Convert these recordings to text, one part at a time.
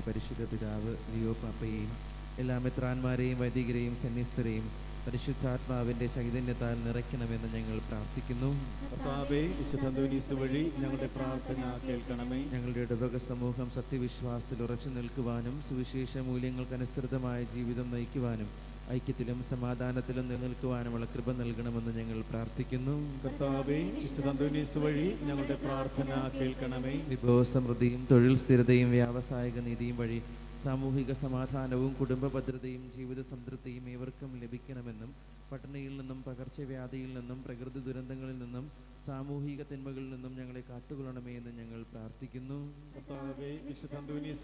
ഞങ്ങളുടെ പരിശുദ്ധ പിതാവ് ലിയോ പാപ്പയെയും എല്ലാ മിത്രാന്മാരെയും വൈദികരെയും സന്യസ്തരെയും പരിശുദ്ധാത്മാവിന്റെ ചൈതന്യത്താൽ നിറയ്ക്കണമെന്ന് ഞങ്ങൾ പ്രാർത്ഥിക്കുന്നു. വഴി ഞങ്ങളുടെ പ്രാർത്ഥന കേൾക്കണമേ. ഞങ്ങളുടെ ഇടവക സമൂഹം സത്യവിശ്വാസത്തിൽ ഉറച്ചു നിൽക്കുവാനും സുവിശേഷ മൂല്യങ്ങൾക്കനുസൃതമായ ജീവിതം നയിക്കുവാനും ഐക്യത്തിലും സമാധാനത്തിലും നിലനിൽക്കുവാനുമുള്ള കൃപ നൽകണമെന്ന് ഞങ്ങൾ പ്രാർത്ഥിക്കുന്നു. കർത്താവേ വഴി ഞങ്ങളുടെ പ്രാർത്ഥന കേൾക്കണമേ. വിഭവസമൃദ്ധിയും തൊഴിൽ സ്ഥിരതയും വ്യാവസായിക നീതിയും വഴി സാമൂഹിക സമാധാനവും കുടുംബ ഭദ്രതയും ജീവിത സംതൃപ്തിയും ഏവർക്കും ലഭിക്കണമെന്നും പട്ടിണിയിൽ നിന്നും പകർച്ചവ്യാധിയിൽ നിന്നും പ്രകൃതി ദുരന്തങ്ങളിൽ നിന്നും സാമൂഹിക തിന്മകളിൽ നിന്നും ഞങ്ങളെ കാത്തുകൊള്ളണമേ എന്ന് ഞങ്ങൾ പ്രാർത്ഥിക്കുന്നു.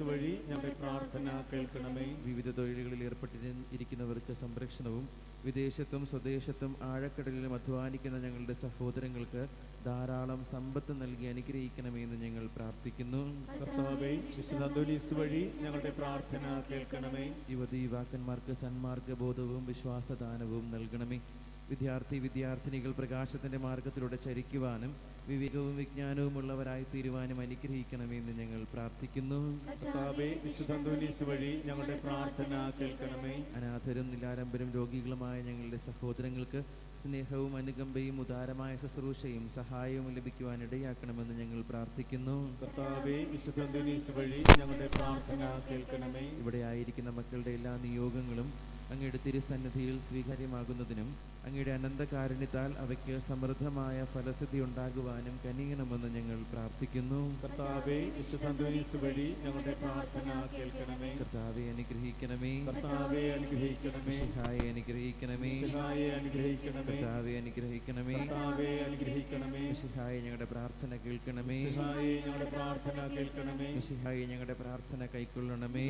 വഴി ഞങ്ങളുടെ പ്രാർത്ഥന കേൾക്കണമേ. വിവിധ തൊഴിലുകളിൽ ഏർപ്പെട്ടിരിക്കുന്നവർക്ക് സംരക്ഷണവും വിദേശത്തും സ്വദേശത്തും ആഴക്കടലിലും അധ്വാനിക്കുന്ന ഞങ്ങളുടെ സഹോദരങ്ങൾക്ക് ധാരാളം സമ്പത്ത് നൽകി അനുഗ്രഹിക്കണമെന്ന് ഞങ്ങൾ പ്രാർത്ഥിക്കുന്നു. വഴി ഞങ്ങളുടെ പ്രാർത്ഥന കേൾക്കണമേ. യുവതി യുവാക്കന്മാർക്ക് സന്മാർഗ ബോധവും വിശ്വാസദാനവും നൽകണമേ. വിദ്യാർത്ഥി വിദ്യാർത്ഥിനികൾ പ്രകാശത്തിന്റെ മാർഗത്തിലൂടെ ചരിക്കുവാനും വിവേകവും വിജ്ഞാനവും ഉള്ളവരായി തീരുവാനും അനുഗ്രഹിക്കണമെന്ന് ഞങ്ങൾ പ്രാർത്ഥിക്കുന്നു വഴി ഞങ്ങളുടെ പ്രാർത്ഥന കേൾക്കണമേ. അനാഥരും നിലാരംബരും രോഗികളുമായ ഞങ്ങളുടെ സഹോദരങ്ങൾക്ക് സ്നേഹവും അനുകമ്പയും ഉദാരമായ ശുശ്രൂഷയും സഹായവും ലഭിക്കുവാൻ ഇടയാക്കണമെന്ന് ഞങ്ങൾ പ്രാർത്ഥിക്കുന്നു. വഴി ഞങ്ങളുടെ പ്രാർത്ഥന കേൾക്കണമേ. ഇവിടെ ആയിരിക്കുന്ന മക്കളുടെ എല്ലാ നിയോഗങ്ങളും അങ്ങയുടെ തിരുസന്നിധിയിൽ സ്വീകാര്യമാകുന്നതിനും അങ്ങയുടെ അനന്തകാരുണ്യത്താൽ അവയ്ക്ക് സമൃദ്ധമായ ഫലസിദ്ധി ഉണ്ടാകുവാനും കനിയണമെന്ന് ഞങ്ങൾ പ്രാർത്ഥിക്കുന്നു. കർത്താവേ വഴി ഞങ്ങളുടെ പ്രാർത്ഥന കേൾക്കണമേ. കർത്താവെ അനുഗ്രഹിക്കണമേ. കർത്താവെ അനുഗ്രഹിക്കണമേ. മിശിഹായെ അനുഗ്രഹിക്കണമേ. മിശിഹായെ അനുഗ്രഹിക്കണമേ. കർത്താവെ അനുഗ്രഹിക്കണമേ. കർത്താവെ അനുഗ്രഹിക്കണമേ. മിശിഹായെ ഞങ്ങളുടെ പ്രാർത്ഥന കേൾക്കണമേ. ഞങ്ങളുടെ പ്രാർത്ഥന കേൾക്കണമേ. ഞങ്ങളുടെ പ്രാർത്ഥന കൈക്കൊള്ളണമേ.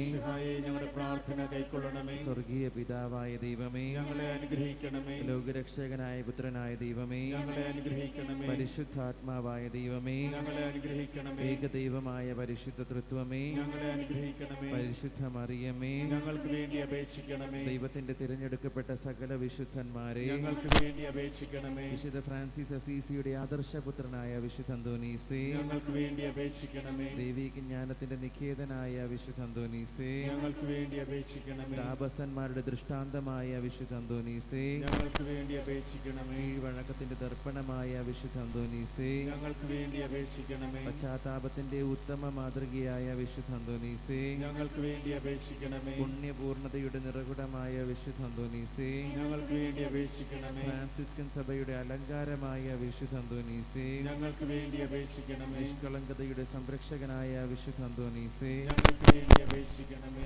ഞങ്ങളുടെ പ്രാർത്ഥന കൈക്കൊള്ളണമേ. സ്വർഗീയ പിതാവായ ദൈവമേ. ഞങ്ങളെ അനുഗ്രഹിക്കണമേ. ലോകരക്ഷകനായ പുത്രനായ ദൈവമേ ഞങ്ങളെ അനുഗ്രഹിക്കണമേ. പരിശുദ്ധാത്മാവായ ദൈവമേ ഞങ്ങളെ അനുഗ്രഹിക്കണമേ. ഏകദൈവമായ പരിശുദ്ധ തൃത്വമേ ഞങ്ങളെ അനുഗ്രഹിക്കണമേ. പരിശുദ്ധ മറിയമേ ഞങ്ങൾക്ക് വേണ്ടി അപേക്ഷിക്കണമേ. ദൈവത്തിന്റെ തിരഞ്ഞെടുക്കപ്പെട്ട സകല വിശുദ്ധന്മാരെ ഞങ്ങൾക്ക് വേണ്ടി അപേക്ഷിക്കണമേ. വിശുദ്ധ ഫ്രാൻസിസ് അസീസിയുടെ ആദർശപുത്രനായ വിശുദ്ധ അന്തോനീസേ ഞങ്ങൾക്ക് വേണ്ടി അപേക്ഷിക്കണമേ. ദൈവിക ജ്ഞാനത്തിന്റെ നിഖേതനായ വിശുദ്ധ അന്തോനീസേ ഞങ്ങൾക്ക് വേണ്ടി അപേക്ഷിക്കണമേ. താപസന്മാരുടെ ദൃഷ്ടാന്തമായ വിശുദ്ധ അന്തോനീസേ ഞങ്ങൾക്ക് വേണ്ടി അപേക്ഷിക്കണമേ. വഴക്കത്തിന്റെ ദർപ്പണമായ വിശുദ്ധ അന്തോനീസേ. ഞങ്ങൾക്ക് വേണ്ടി അപേക്ഷിക്കണമേ. പശ്ചാത്താപത്തിന്റെ ഉത്തമ മാതൃകയായ വിശുദ്ധ അന്തോനീസേ. ഞങ്ങൾക്ക് വേണ്ടി അപേക്ഷിക്കണമേ. പുണ്യപൂർണതയുടെ നിറകുടമായ വിശുദ്ധ അന്തോനീസേ. ഞങ്ങൾക്ക് വേണ്ടി അപേക്ഷിക്കണമേ. ഫ്രാൻസിസ്കൻ സഭയുടെ അലങ്കാരമായ വിശുദ്ധ അന്തോനീസേ. ഞങ്ങൾക്ക് വേണ്ടി അപേക്ഷിക്കണമേ. നിഷ്കളങ്കതയുടെ സംരക്ഷകനായ വിശുദ്ധ അന്തോനീസേ. ഞങ്ങൾക്ക് വേണ്ടി അപേക്ഷിക്കണമേ.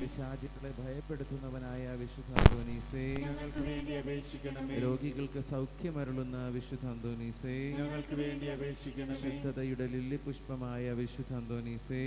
ഭയപ്പെടുത്തുന്നവനായ വിശുദ്ധ അന്തോനീസേ. ഞങ്ങൾക്ക് വേണ്ടി അപേക്ഷിക്കണമേ. രോഗികൾക്ക് സൗഖ്യമരുളുന്ന വിശുദ്ധ അന്തോനീസേ. ഞങ്ങൾക്ക് വേണ്ടി അപേക്ഷിക്കുന്ന ശുദ്ധതയുടെ ലില്ലി പുഷ്പമായ വിശുദ്ധ അന്തോനീസേ.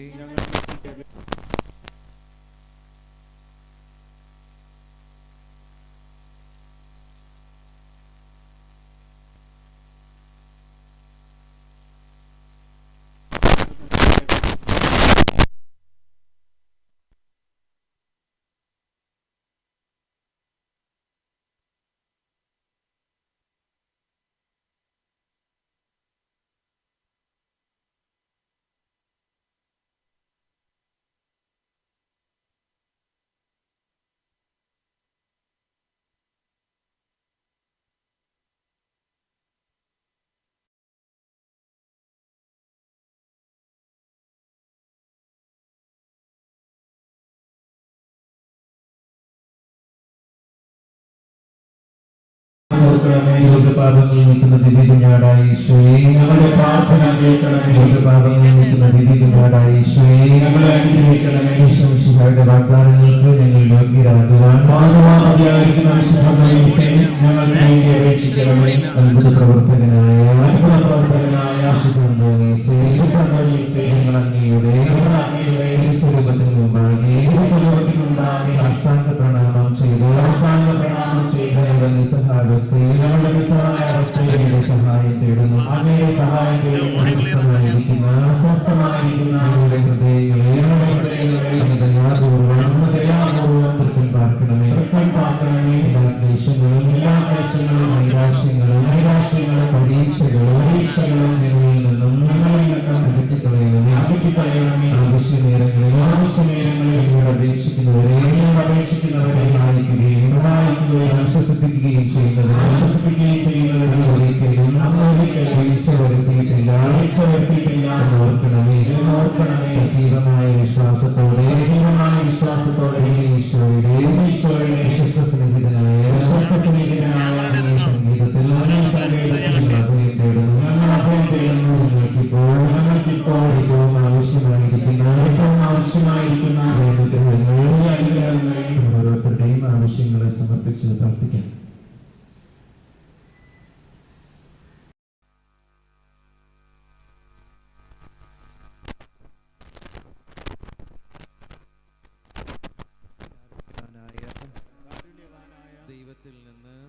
രോഗപാപങ്ങൾ നീക്കുന്ന ദിവ്യ ഈശോയെ. ഞങ്ങളുടെ പ്രാർത്ഥന കേൾക്കണമേ. രോഗപാപങ്ങൾ നീക്കുന്ന ദിവ്യ കുഞ്ഞാടായി ഈശോയെ. ഞങ്ങളെ അനുഗ്രഹിക്കണമേ. ഈശോയുടെ വാഗ്ദാനങ്ങൾക്ക് ഞങ്ങൾ യോഗ്യരാകുവാൻ. ഞങ്ങൾക്ക് വേണ്ടി അപേക്ഷിക്കണമേ. അത്ഭുത പ്രവർത്തകനായ അത്ഭുത പ്രവർത്തകനായ അങ്ങയുടെ ഞങ്ങൾ അങ്ങയുടെ സ്വരൂപത്തിന് മുമ്പാകെ തേടുന്നു അങ്ങയുടെ സഹായം തേടുന്നു അസ്വസ്ഥമായിരിക്കുന്ന. ഞങ്ങളുടെ ഹൃദയങ്ങളെ തൃക്കൺ പാർക്കണമേ. എല്ലാ ക്ലേശങ്ങളും എല്ലാ ക്ലേശങ്ങളും നൈരാശ്യങ്ങളും നൈരാശ്യങ്ങളും പരീക്ഷകളും പരീക്ഷകളും ഞങ്ങളിൽ നിന്നും ഞങ്ങളിൽ നിന്നും അകറ്റിക്കളയണമേ. അകറ്റിക്കളയണമേ. ആവശ്യമേരങ്ങളിൽ ആവശ്യമേരങ്ങളിൽ ഞങ്ങൾ അപേക്ഷിക്കുന്നവരെ ഞങ്ങൾ അപേക്ഷിക്കുന്നവരെ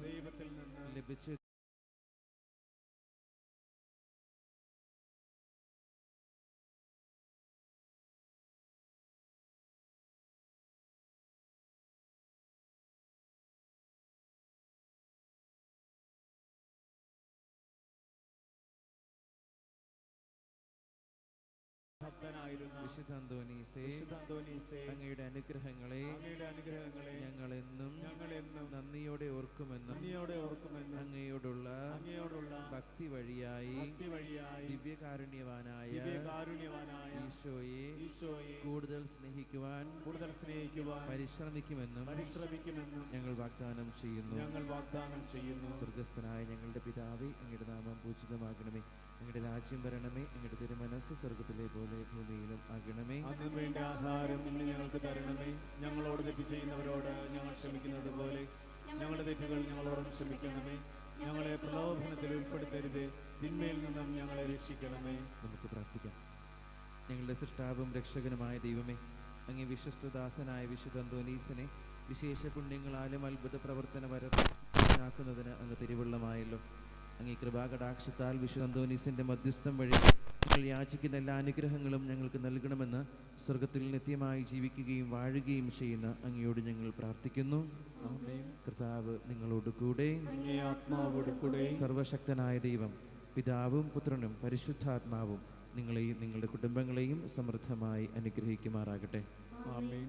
ദൈവത്തിൽ നിന്ന് ലഭിച്ച ഭക്തനായിരുന്ന വിശുദ്ധ അന്തോനീസേ വിശുദ്ധ അന്തോണീസേ, അങ്ങയുടെ അനുഗ്രഹങ്ങളെ അങ്ങയുടെ അനുഗ്രഹങ്ങളെ ഞങ്ങൾ എന്നും ഞങ്ങൾ എന്നും നന്ദിയോടെ ഓർക്കുമെന്നും നന്ദിയോടെ ഓർക്കുമെന്നും അങ്ങയോടുള്ള അങ്ങയോടുള്ള ഭക്തി വഴിയായി ഭക്തി വഴിയായി ദിവ്യകാരുണ്യവാനായ ദിവ്യകാരുണ്യവാനായ ഈശോയെ ഈശോയെ കൂടുതൽ സ്നേഹിക്കുവാൻ കൂടുതൽ സ്നേഹിക്കുവാൻ പരിശ്രമിക്കുമെന്നും പരിശ്രമിക്കുമെന്നും ഞങ്ങൾ വാഗ്ദാനം ചെയ്യുന്നു. ഞങ്ങൾ വാഗ്ദാനം ചെയ്യുന്നു. സ്വർഗസ്ഥനായ ഞങ്ങളുടെ പിതാവേ അങ്ങയുടെ നാമം പൂജിതമാകണമേ. അങ്ങയുടെ രാജ്യം വരണമേ അങ്ങയുടെ തിരുമനസ് സ്വർഗത്തിലെ പോലെ ഭൂമിയിലും ആകണമേ. അതിനു വേണ്ട ആഹാരം ഇന്ന് ഞങ്ങൾക്ക് തരണമേ. ഞങ്ങളോട് തെറ്റ് ചെയ്യുന്നവരോട് ഞങ്ങൾ ക്ഷമിക്കുന്നത് പോലെ ഞങ്ങളുടെ തെറ്റുകൾ ഞങ്ങളോടും ക്ഷമിക്കണമേ. ഞങ്ങളെ പ്രലോഭനത്തിൽ ഉൾപ്പെടുത്തരുത്. തിന്മയിൽ നിന്നും ഞങ്ങളെ രക്ഷിക്കണമേ. നമുക്ക് പ്രാർത്ഥിക്കാം. ഞങ്ങളുടെ സൃഷ്ടാവും രക്ഷകനുമായ ദൈവമേ അങ്ങേ വിശ്വസ്തദാസനായ വിശുദ്ധ അന്തോനീസിനെ വിശേഷ പുണ്യങ്ങളാലും അത്ഭുത പ്രവർത്തന വരാക്കുന്നതിന് അങ്ങ് തിരുവള്ളമായല്ലോ അങ്ങേ കൃപാകടാക്ഷത്താൽ വിശുദ്ധ അന്തോനീസിന്റെ മധ്യസ്ഥം വഴി ഞങ്ങൾ യാചിക്കുന്ന എല്ലാ അനുഗ്രഹങ്ങളും ഞങ്ങൾക്ക് നൽകണമെന്ന് സ്വർഗത്തിൽ നിത്യമായി ജീവിക്കുകയും വാഴുകയും ചെയ്യുന്ന അങ്ങയോട് ഞങ്ങൾ പ്രാർത്ഥിക്കുന്നു. കർത്താവ് നിങ്ങളോട് കൂടെ. സർവശക്തനായ ദൈവം പിതാവും പുത്രനും പരിശുദ്ധാത്മാവും നിങ്ങളെയും നിങ്ങളുടെ കുടുംബങ്ങളെയും സമൃദ്ധമായി അനുഗ്രഹിക്കുമാറാകട്ടെ. ആമേൻ.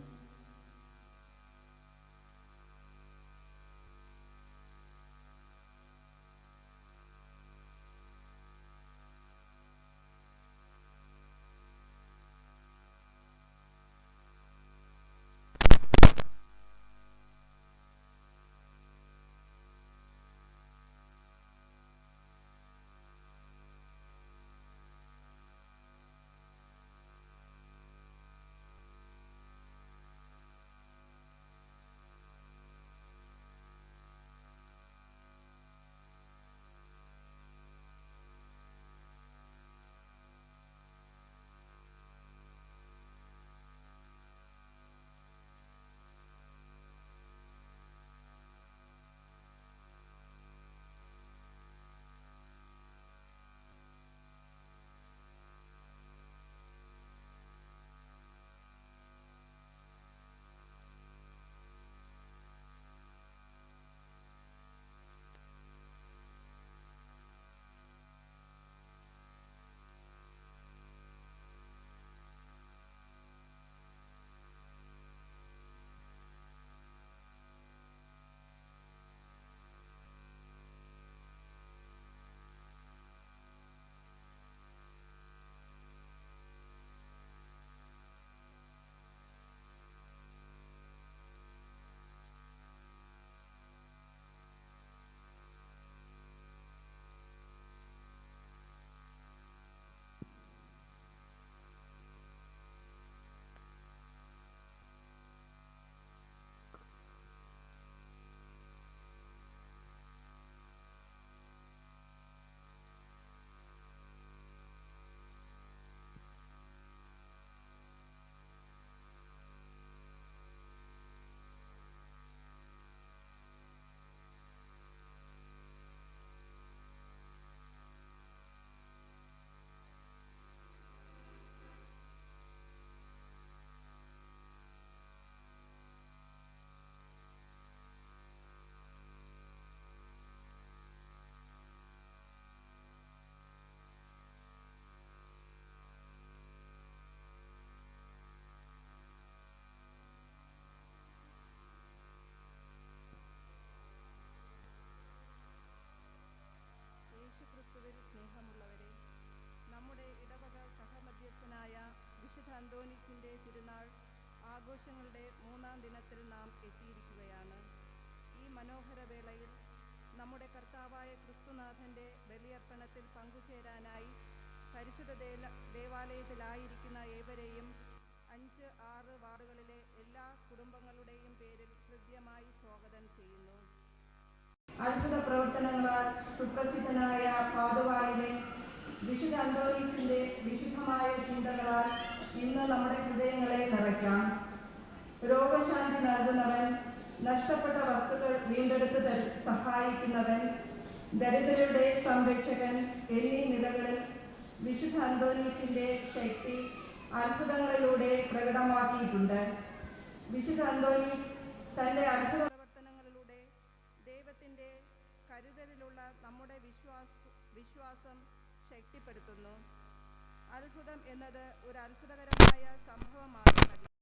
വിശുദ്ധ അന്തോലീസിന്റെ വിശുദ്ധമായ ചിന്തകളാൽ ഇന്ന് നമ്മുടെ ഹൃദയങ്ങളെ നിറയ്ക്കാം. രോഗശാന്തി നൽകുന്നവൻ നഷ്ടപ്പെട്ട വസ്തുക്കൾ വീണ്ടെടുത്ത് സഹായിക്കുന്നവൻ ദരിദ്രരുടെ സംരക്ഷകൻ എന്നീ നിലകളിൽ വിശുദ്ധ അന്തോനീസിന്റെ ശക്തി അത്ഭുതങ്ങളിലൂടെ പ്രകടമാക്കിയിട്ടുണ്ട്. വിശുദ്ധ അന്തോനീസ് തന്റെ അത്ഭുത പ്രവർത്തനങ്ങളിലൂടെ ദൈവത്തിന്റെ കരുതലിലുള്ള നമ്മുടെ വിശ്വാസ വിശ്വാസം ശക്തിപ്പെടുത്തുന്നു. അത്ഭുതം എന്നത് ഒരു അത്ഭുതകരമായ സംഭവം മാത്രമല്ല